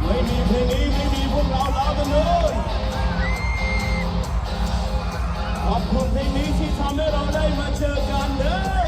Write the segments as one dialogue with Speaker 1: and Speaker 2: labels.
Speaker 1: ไม่มีเพลงนี้ไม่มีพวกเราเล้วกันเลยขอบคุณเพลงนี้ที่ทำให้เราได้มาเจอกันเด้อ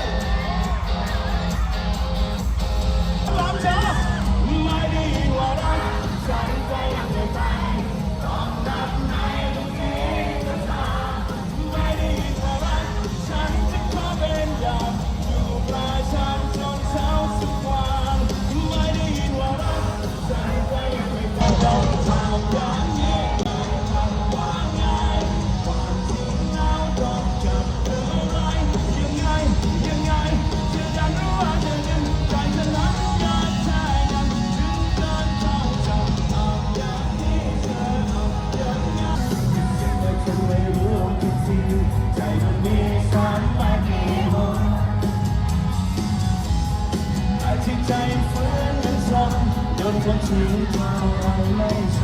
Speaker 1: ชีวิราไม่ใช่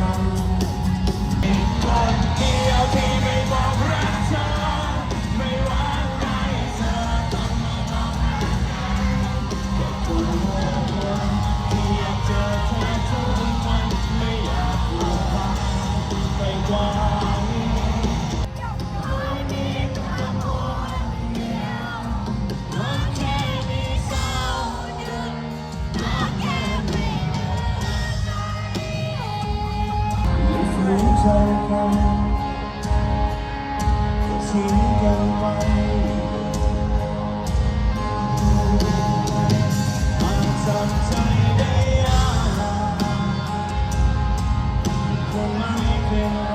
Speaker 1: กันจะทิ้งกันไว้มันทำใจได้ยาคงไม่เป็น